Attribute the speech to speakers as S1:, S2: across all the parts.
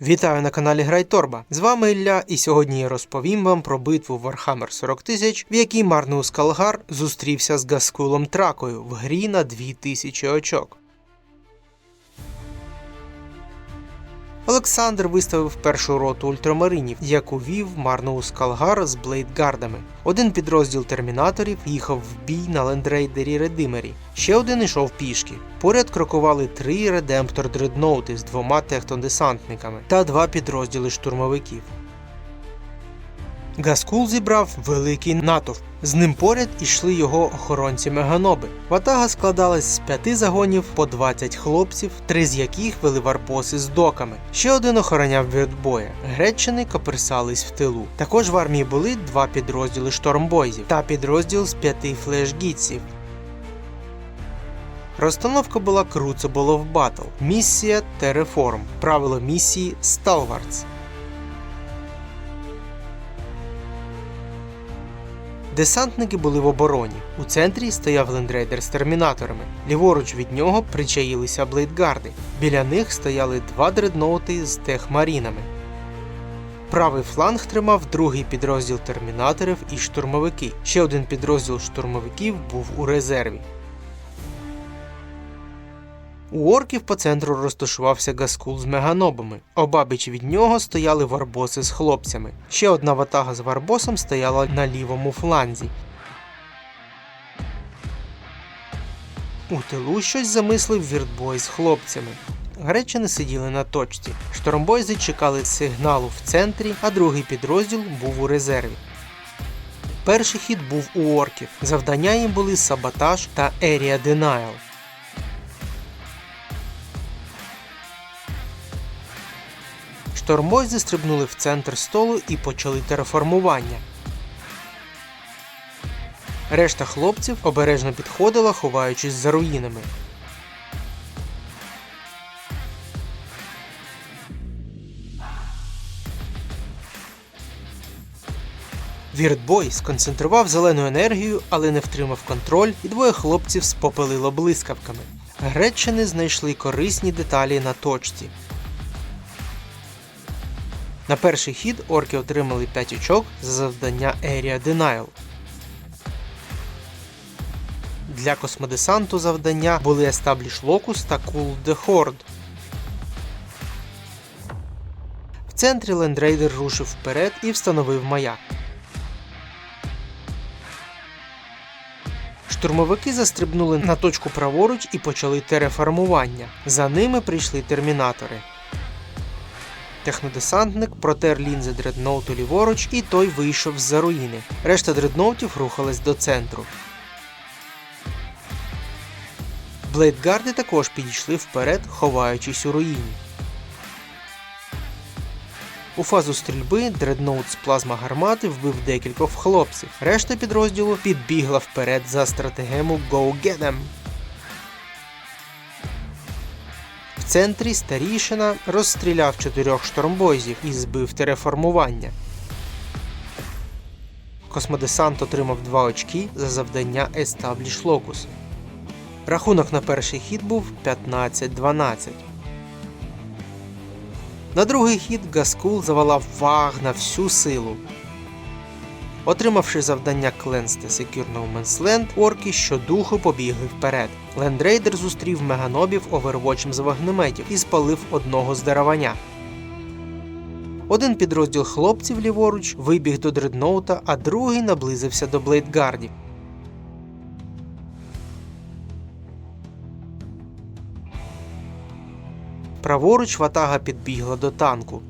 S1: Вітаю на каналі Грайторба. З вами Ілля, і сьогодні я розповім вам про битву Warhammer 40 тисяч, в якій Марнус Калгар зустрівся з Гаскулом Тракою в грі на 2000 очок. Олександр виставив першу роту ультрамаринів, яку вів Марноус Калгар з блейдгардами. Один підрозділ термінаторів їхав в бій на лендрейдері Редимері. Ще один йшов пішки. Поряд крокували три редемптор дредноути з двома технодесантниками та два підрозділи штурмовиків. Гаскул зібрав великий натовп. З ним поряд ішли його охоронці меганоби. Ватага складалась з п'яти загонів по 20 хлопців, три з яких вели варпоси з доками. Ще один охороняв від боя. Греччини коперсались в тилу. Також в армії були два підрозділи штормбойзів та підрозділ з п'яти флешгітців. Розстановка була Crucible of Battle, місія Тереформ, правило місії Stalwarts. Десантники були в обороні. У центрі стояв лендрейдер з термінаторами. Ліворуч від нього причаїлися блейдгарди. Біля них стояли два дредноути з техмарінами. Правий фланг тримав другий підрозділ термінаторів і штурмовики. Ще один підрозділ штурмовиків був у резерві. У орків по центру розташувався Гаскул з меганобами. Обабіч від нього стояли варбоси з хлопцями. Ще одна ватага з варбосом стояла на лівому фланзі. У тилу щось замислив віртбой з хлопцями. Гречани сиділи на точці. Штормбойзи чекали сигналу в центрі, а другий підрозділ був у резерві. Перший хід був у орків. Завдання їм були саботаж та Area Denial. Штормбойзи стрибнули в центр столу і почали тереформування. Решта хлопців обережно підходила, ховаючись за руїнами. Віртбой сконцентрував зелену енергію, але не втримав контроль, і двоє хлопців спопелило блискавками. Греччини знайшли корисні деталі на точці. На перший хід орки отримали 5 очок за завдання Area Denial. Для космодесанту завдання були Establish Locus та Cool the Horde. В центрі лендрейдер рушив вперед і встановив маяк. Штурмовики застрибнули на точку праворуч і почали тереформування. За ними прийшли термінатори. Технодесантник протер лінзи дредноуту ліворуч, і той вийшов з-за руїни. Решта дредноутів рухались до центру. Блейдгарди також підійшли вперед, ховаючись у руїні. У фазу стрільби дредноут з плазма гармати вбив декількох хлопців. Решта підрозділу підбігла вперед за стратегему Go Get 'em. Центрі старішина розстріляв чотирьох штормбойзів і збив тереформування. Космодесант отримав 2 очки за завдання Establish Locus. Рахунок на перший хід був 15-12. На другий хід Гаскул завалав ваг на всю силу. Отримавши завдання та Secure No орки щодуху побігли вперед. Лендрейдер зустрів меганобів овервочем з вогнеметів і спалив одного з деравання. Один підрозділ хлопців ліворуч вибіг до дредноута, а другий наблизився до блейдгардів. Праворуч ватага підбігла до танку.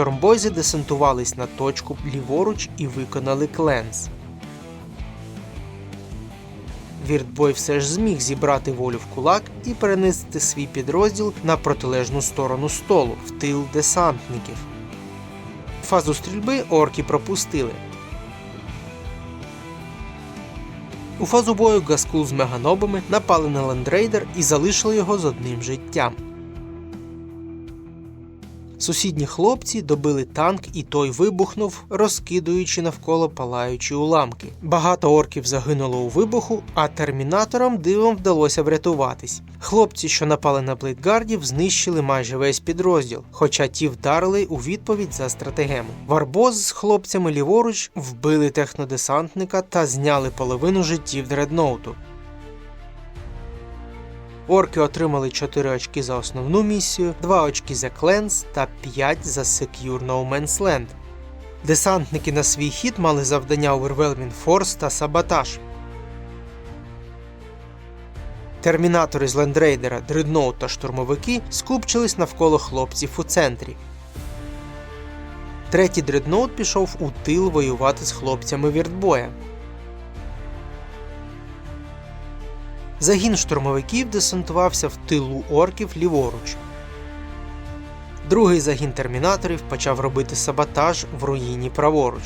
S1: Штормбойзи десантувались на точку ліворуч і виконали кленс. Віртбой все ж зміг зібрати волю в кулак і перенести свій підрозділ на протилежну сторону столу в тил десантників. Фазу стрільби орки пропустили. У фазу бою Гаскул з меганобами напали на лендрейдер і залишили його з одним життям. Сусідні хлопці добили танк, і той вибухнув, розкидуючи навколо палаючі уламки. Багато орків загинуло у вибуху, а термінаторам дивом вдалося врятуватись. Хлопці, що напали на блейдгардів, знищили майже весь підрозділ, хоча ті вдарили у відповідь за стратегему. Варбоз з хлопцями ліворуч вбили технодесантника та зняли половину життів дредноуту. Орки отримали 4 очки за основну місію, 2 очки за Кленс та 5 за Secure No Man's Land. Десантники на свій хід мали завдання Overwhelming Force та Саботаж. Термінатори з Лендрейдера, Дредноут та штурмовики скупчились навколо хлопців у центрі. Третій дредноут пішов у тил воювати з хлопцями Віртбоя. Загін штурмовиків десантувався в тилу орків ліворуч. Другий загін термінаторів почав робити саботаж в руїні праворуч.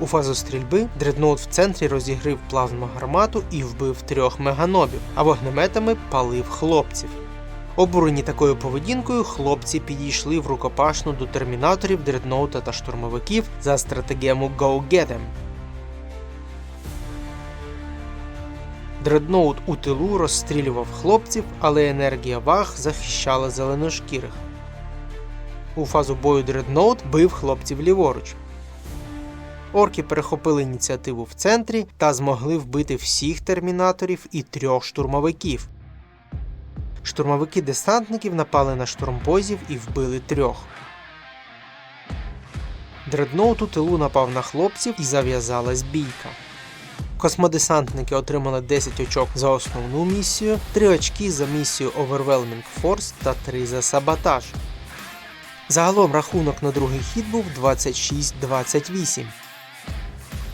S1: У фазу стрільби дредноут в центрі розігрив плазмогармату і вбив трьох меганобів, а вогнеметами палив хлопців. Обурені такою поведінкою, хлопці підійшли в рукопашну до термінаторів, дредноута та штурмовиків за стратегему Go Get 'em. Дредноут у тилу розстрілював хлопців, але енергія ваг захищала зеленошкірих. У фазу бою Дредноут бив хлопців ліворуч. Орки перехопили ініціативу в центрі та змогли вбити всіх термінаторів і трьох штурмовиків. Штурмовики десантників напали на штурмбозів і вбили трьох. Дредноут у тилу напав на хлопців і зав'язалась бійка. Космодесантники отримали 10 очок за основну місію, 3 очки за місію Overwhelming Force та 3 за саботаж. Загалом рахунок на другий хід був 26-28.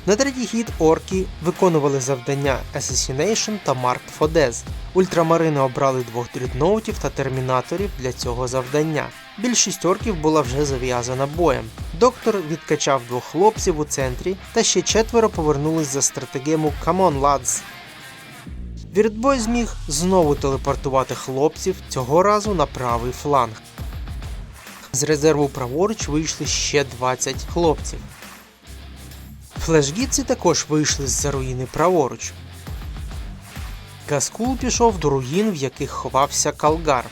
S1: На третій хід орки виконували завдання Assassination та Marked for Death. Ультрамарини обрали двох дрідноутів та термінаторів для цього завдання. Більшість орків була вже зав'язана боєм. Доктор відкачав двох хлопців у центрі, та ще четверо повернулись за стратегему on, lads! Віртбой зміг знову телепортувати хлопців цього разу на правий фланг. З резерву праворуч вийшли ще 20 хлопців. Флешгітці також вийшли з-за руїни праворуч. Гаскул пішов до руїн, в яких ховався Калгар.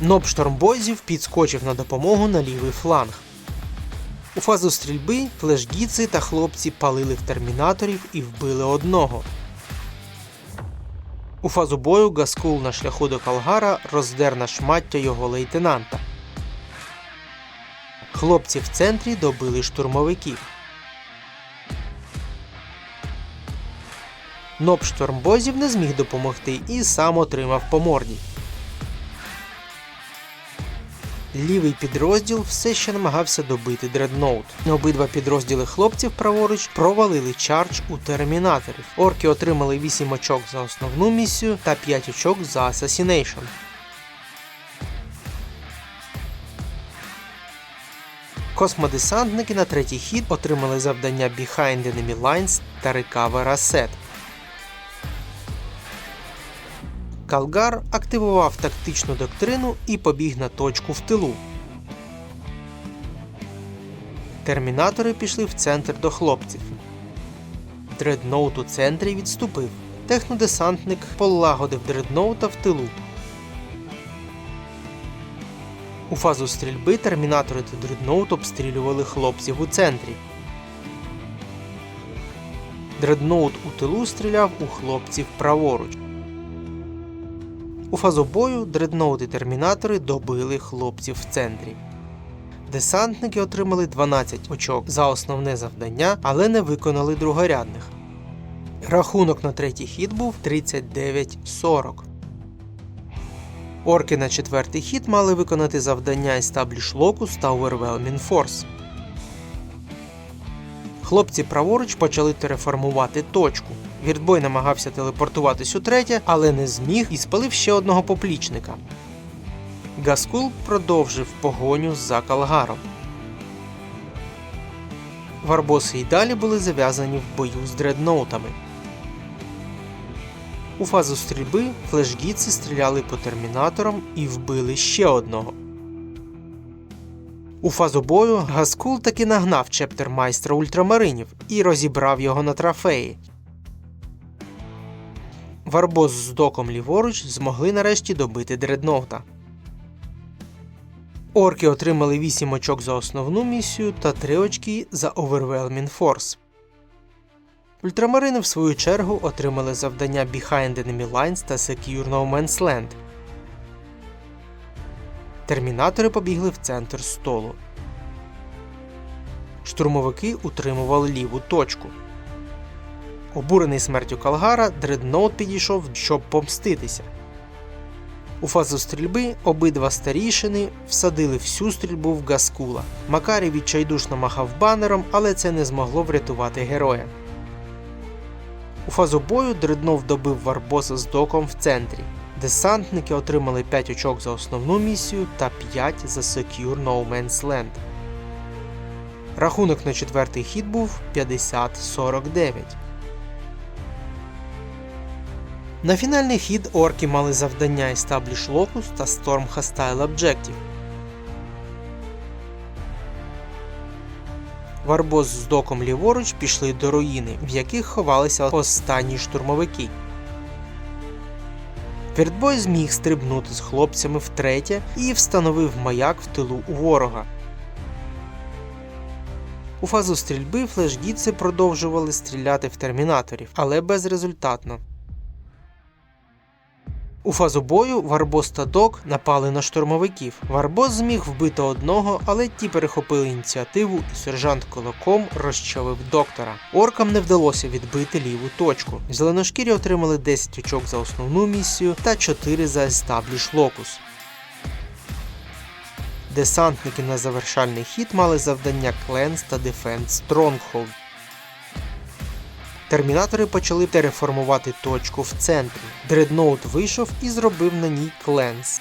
S1: Ноб штормбойзів підскочив на допомогу на лівий фланг. У фазу стрільби флешгіци та хлопці палили в термінаторів і вбили одного. У фазу бою Гаскул на шляху до Калгара роздер на шмаття його лейтенанта. Хлопці в центрі добили штурмовиків. Ноб штормбозів не зміг допомогти і сам отримав по морді. Лівий підрозділ все ще намагався добити дредноут. Обидва підрозділи хлопців праворуч провалили чардж у термінаторів. Орки отримали 8 очок за основну місію та 5 очок за Assassination. Космодесантники на третій хід отримали завдання Behind Enemy Lines та Recover Asset. Калгар активував тактичну доктрину і побіг на точку в тилу. Термінатори пішли в центр до хлопців. Дредноут у центрі відступив. Технодесантник полагодив дредноута в тилу. У фазу стрільби термінатори та дредноут обстрілювали хлопців у центрі. Дредноут у тилу стріляв у хлопців праворуч. У фазу бою дредноут і термінатори добили хлопців в центрі. Десантники отримали 12 очок за основне завдання, але не виконали другорядних. Рахунок на третій хід був 39-40. Орки на четвертий хід мали виконати завдання Establish Locus та Overwhelming Force. Хлопці праворуч почали тереформувати точку. Віртбой намагався телепортуватись у третє, але не зміг і спалив ще одного поплічника. Гаскул продовжив погоню за Калгаром. Варбоси й далі були зав'язані в бою з дредноутами. У фазу стрільби флешгіці стріляли по термінаторам і вбили ще одного. У фазу бою Гаскул таки нагнав чептер майстра ультрамаринів і розібрав його на трофеї. Варбоз з доком ліворуч змогли нарешті добити дредноута. Орки отримали 8 очок за основну місію та 3 очки за Overwhelming Force. Ультрамарини, в свою чергу, отримали завдання Behind Enemy Lines та Secure No Man's Land. Термінатори побігли в центр столу. Штурмовики утримували ліву точку. Обурений смертю Калгара, Дредноут підійшов, щоб помститися. У фазу стрільби обидва старішини всадили всю стрільбу в Гаскула. Макарі відчайдушно махав банером, але це не змогло врятувати героя. У фазу бою Дреднов добив Варбоса з доком в центрі. Десантники отримали 5 очок за основну місію та 5 за Secure No Man's Land. Рахунок на четвертий хід був 50-49. На фінальний хід орки мали завдання Establish Locus та Storm Hostile Objective. Варбоз з доком ліворуч пішли до руїни, в яких ховалися останні штурмовики. Віртбой зміг стрибнути з хлопцями втретє і встановив маяк в тилу у ворога. У фазу стрільби флешдіци продовжували стріляти в термінаторів, але безрезультатно. У фазу бою Варбос та Док напали на штурмовиків. Варбос зміг вбити одного, але ті перехопили ініціативу, і сержант Колоком розчавив доктора. Оркам не вдалося відбити ліву точку. Зеленошкірі отримали 10 очок за основну місію та 4 за Establish Locus. Десантники на завершальний хід мали завдання Cleanse та Defend Stronghold. Термінатори почали тереформувати точку в центрі. Дредноут вийшов і зробив на ній кленс.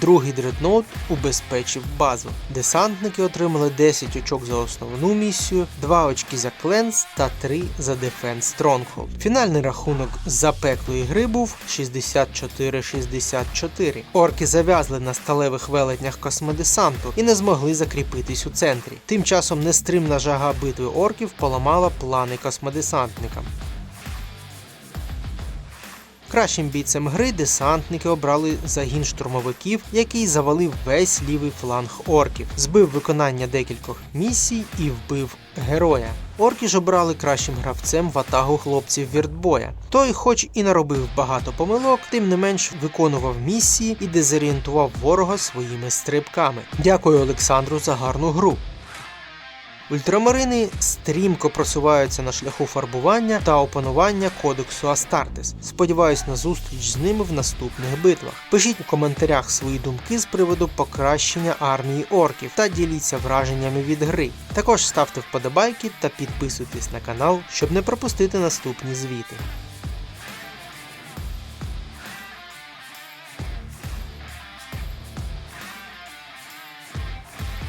S1: Другий дредноут убезпечив базу. Десантники отримали 10 очок за основну місію, 2 очки за кленс та 3 за Defense Stronghold. Фінальний рахунок запеклої гри був 64-64. Орки зав'язли на сталевих велетнях космодесанту і не змогли закріпитись у центрі. Тим часом нестримна жага битви орків поламала плани космодесантникам. Кращим бійцем гри десантники обрали загін штурмовиків, який завалив весь лівий фланг орків, збив виконання декількох місій і вбив героя. Орки ж обрали кращим гравцем в атагу хлопців Віртбоя. Той, хоч і наробив багато помилок, тим не менш виконував місії і дезорієнтував ворога своїми стрибками. Дякую Олександру за гарну гру. Ультрамарини стрімко просуваються на шляху фарбування та опанування кодексу Астартес. Сподіваюсь на зустріч з ними в наступних битвах. Пишіть у коментарях свої думки з приводу покращення армії орків та діліться враженнями від гри. Також ставте вподобайки та підписуйтесь на канал, щоб не пропустити наступні звіти.